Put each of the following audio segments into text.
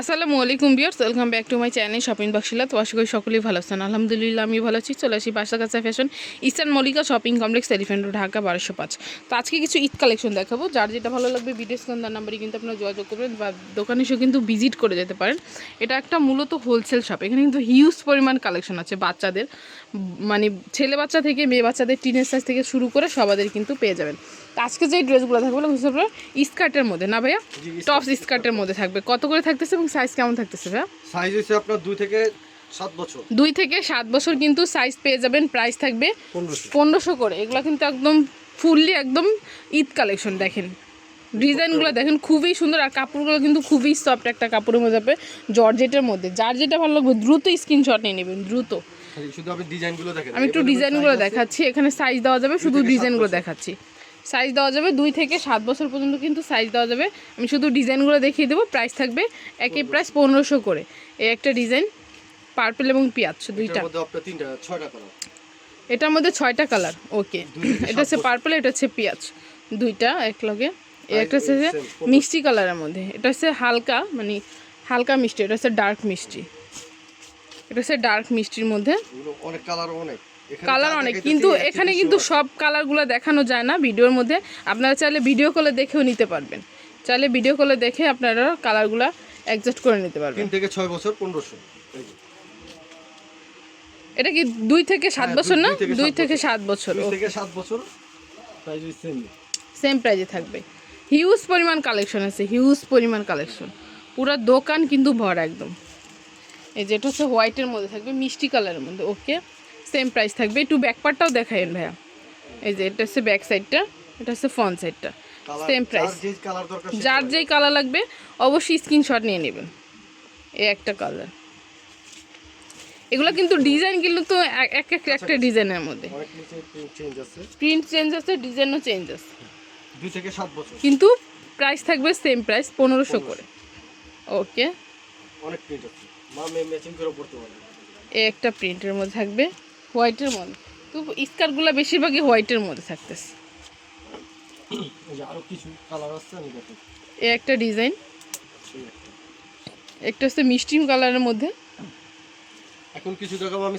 আসসালামু আলাইকুম বিয়ার্স welcome back to my channel shopping বাক্সিলা। তো আশা করি সকলেই ভালো আছেন। আলহামদুলিল্লাহ আমি ভালো আছি। চলে আসি বাসা কাছা fashion Eastern Mallika Shopping Complex Elephant Road Dhaka বারোশো পাঁচ। তো আজকে কিছু ঈদ কালেকশন দেখাবো। যার যেটা ভালো লাগবে ভিডিও স্কন্দার নাম্বারে কিন্তু আপনারা যোগাযোগ করবেন বা দোকানে এসেও কিন্তু ভিজিট করে যেতে পারেন। এটা একটা মূলত হোলসেল শপ এখানে কিন্তু হিউজ পরিমাণ কালেকশন আছে বাচ্চাদের। মানে ছেলে বাচ্চা থেকে মেয়ে বাচ্চাদের টিনের সাইজ থেকে শুরু করে সবাদের কিন্তু পেয়ে যাবেন। তো আজকে যে ড্রেসগুলো থাকবে স্কার্টের মধ্যে। না ভাইয়া? টপস স্কার্টের মধ্যে থাকবে। কত করে থাকতেছে সাইজ কেমন থাকতেছে ভাইয়া? সাইজ হচ্ছে আপনার দুই থেকে সাত বছর। দুই থেকে সাত বছর কিন্তু সাইজ পেয়ে যাবেন প্রাইস থাকবে পনেরোশো। করে। এগুলো কিন্তু একদম ফুললি একদম ঈদ কালেকশন দেখেন। ডিজাইনগুলো দেখেন খুবই সুন্দর। আর কাপড়গুলো কিন্তু খুবই সফট একটা কাপড়ের মধ্যে যাবে জর্জেটের মধ্যে। যার যেটা ভালো লাগবে দ্রুত স্ক্রিনশট নিয়ে নেবেন দ্রুত। শুধু আপনি ডিজাইনগুলো দেখেন। আমি একটু ডিজাইনগুলো দেখাচ্ছি এখানে সাইজ দেওয়া যাবে শুধু ডিজাইনগুলো দেখাচ্ছি। সাইজ দেওয়া যাবে দুই থেকে সাত বছর পর্যন্ত কিন্তু সাইজ দেওয়া যাবে। আমি শুধু ডিজাইনগুলো দেখিয়ে দেবো প্রাইস থাকবে একই প্রাইস পনেরোশো করে। এই একটা ডিজাইন পার্পল এবং পিঁয়াজ দুইটা। এটার মধ্যে ছয়টা কালার এটার মধ্যে ছয়টা কালার ওকে এটা হচ্ছে পার্পল এটা হচ্ছে পেঁয়াজ। দুইটা এক লগে এই একটা হচ্ছে। মিষ্টি কালারের মধ্যে। এটা হচ্ছে হালকা মানে হালকা মিষ্টি এটা হচ্ছে ডার্ক মিষ্টি। এটা হচ্ছে ডার্ক মিষ্টির মধ্যে। অনেক কালার অনেক। কালার অনেক কিন্তু এখানে কিন্তু। সব কালারগুলো দেখানো যায় না ভিডিওর মধ্যে। আপনারা চাইলে ভিডিও কলে দেখেও নিতে পারবেন। চাইলে ভিডিও কলে দেখে আপনারা কালারগুলো অ্যাডজাস্ট করে নিতে পারবেন। তিন থেকে ছয় বছর পনেরোশো। এটা কি দুই থেকে সাত হ্যাঁ, বছর না? দুই থেকে সাত বছর। সাত বছর থেকে সাত বছর সেম সেম প্রাইজে থাকবে। হিউজ পরিমাণ কালেকশন আছে হিউজ পরিমাণ কালেকশন পুরো দোকান কিন্তু ভরা একদম। এই যেটা হচ্ছে হোয়াইটের মধ্যে থাকবে মিষ্টি কালারের মধ্যে ওকে। সেম প্রাইস থাকবে। একটু ব্যাকপার্টটাও দেখাইন ভাইয়া। এই যে এটা হচ্ছে ব্যাক সাইডটা এটা হচ্ছে ফ্রন্ট সাইডটা সেম প্রাইস যার যেই কালার লাগবে অবশ্যই স্ক্রিনশট নিয়ে নেবেন। এই একটা কালার এগুলো কিন্তু ডিজাইন কিন্তু তো এক এক এক- একটা ডিজাইনের মধ্যে। প্রিন্ট চেঞ্জ আছে। ডিজাইনও চেঞ্জ আছে দুই থেকে সাত বছর। কিন্তু প্রাইস থাকবে সেম প্রাইস পনেরোশো করে। ওকে অনেক প্রিন্ট আছে। মা ম্যাচিং করে পড়তে পারবে। একটা প্রিন্টের মধ্যে থাকবে। হোয়াইটের মধ্যে। তো স্কার্টগুলো বেশিরভাগই হোয়াইটের মধ্যে থাকতেছে। এই কিছু কালার আছে এ একটা ডিজাইন। একটা। হচ্ছে মিষ্টি কালারের মধ্যে। এখন কিছু দেখাবো আমি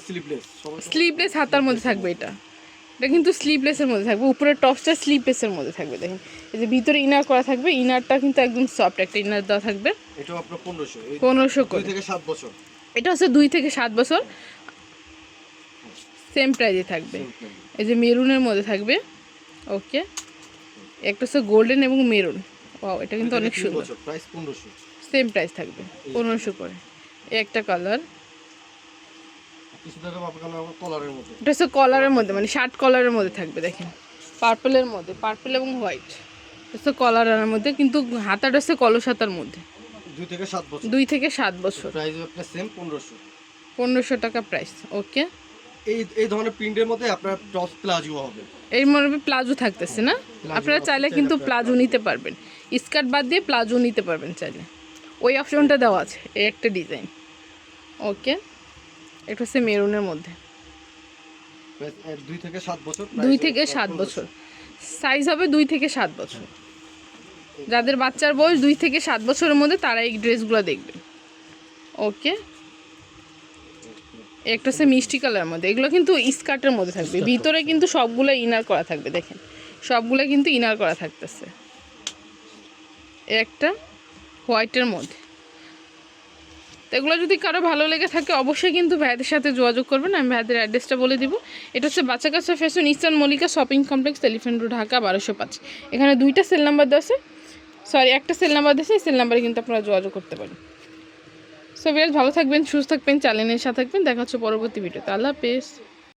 স্লিভলেস হাতার মধ্যে থাকবে এটা। এটা কিন্তু স্লিভলেসের মধ্যে থাকবে। উপরের টপসটা স্লিভলেসের মধ্যে থাকবে দেখেন। এই যে ভিতরে ইনার করা থাকবে ইনারটা কিন্তু একদম সফট একটা ইনার দেওয়া থাকবে। এটাও আপনার পনেরোশো। পনেরোশো করে। থেকে সাত বছর। এটা হচ্ছে দুই থেকে সাত বছর। সেম প্রাইজে থাকবে। এই যে মেরুনের মধ্যে থাকবে। ওকে একটা হচ্ছে গোল্ডেন এবং মেরুন ও এটা কিন্তু অনেক সুন্দর। সেম প্রাইস থাকবে পনেরোশো করে। একটা কালার এটা হচ্ছে কলারের মধ্যে মানে শার্ট কলারের মধ্যে থাকবে দেখেন। পার্পলের মধ্যে পার্পল এবং হোয়াইট হচ্ছে কলারের মধ্যে কিন্তু হাতাটা হচ্ছে কলস হাতার মধ্যে। দুই থেকে সাত বছর। দুই থেকে সাত বছর। প্রাইস আপনার সেম পনেরোশো। পনেরোশো টাকা প্রাইস ওকে এই এই ধরনের প্রিন্টের মধ্যে আপনার টপ প্লাজো হবে। এর মধ্যে প্লাজো থাকতেছে না? আপনারা চাইলে কিন্তু প্লাজো। নিতে পারবেন। স্কার্ট বাদ দিয়ে প্লাজো নিতে পারবেন চাইলে। ওই অপশনটা দেওয়া আছে এই একটা ডিজাইন। ওকে? এটা হচ্ছে মেরুনের মধ্যে। দুই থেকে সাত বছর দুই থেকে সাত বছর। সাইজ হবে দুই থেকে সাত বছর। যাদের বাচ্চার বয়স দুই থেকে সাত বছরের মধ্যে তারা এই ড্রেসগুলো দেখবেন। ওকে? একটা হচ্ছে মিষ্টি কালারের মধ্যে। এগুলো কিন্তু স্কার্টের মধ্যে থাকবে। ভিতরে কিন্তু সবগুলো ইনার করা থাকবে দেখেন। সবগুলো কিন্তু ইনার করা থাকতেছে। একটা হোয়াইটের মধ্যে। তো এগুলো যদি কারও ভালো লেগে থাকে অবশ্যই কিন্তু ভাইদের সাথে যোগাযোগ করবেন। আমি ভাইদের অ্যাড্রেসটা বলে দিব। এটা হচ্ছে Baccha Kaccha fashion Eastern Mallika Shopping Complex Elephant Road Dhaka বারোশো পাঁচ। এখানে দুইটা সেল নাম্বার দেওয়া আছে। সরি একটা সেল নাম্বার দিয়েছে এই সেল নাম্বারে কিন্তু আপনারা যোগাযোগ করতে পারেন। সো বেশ ভালো থাকবেন, সুস্থ থাকবেন, চ্যানেলের সাথে থাকবেন, দেখা হচ্ছে পরবর্তী ভিডিওতে আল্লাহ হাফেজ।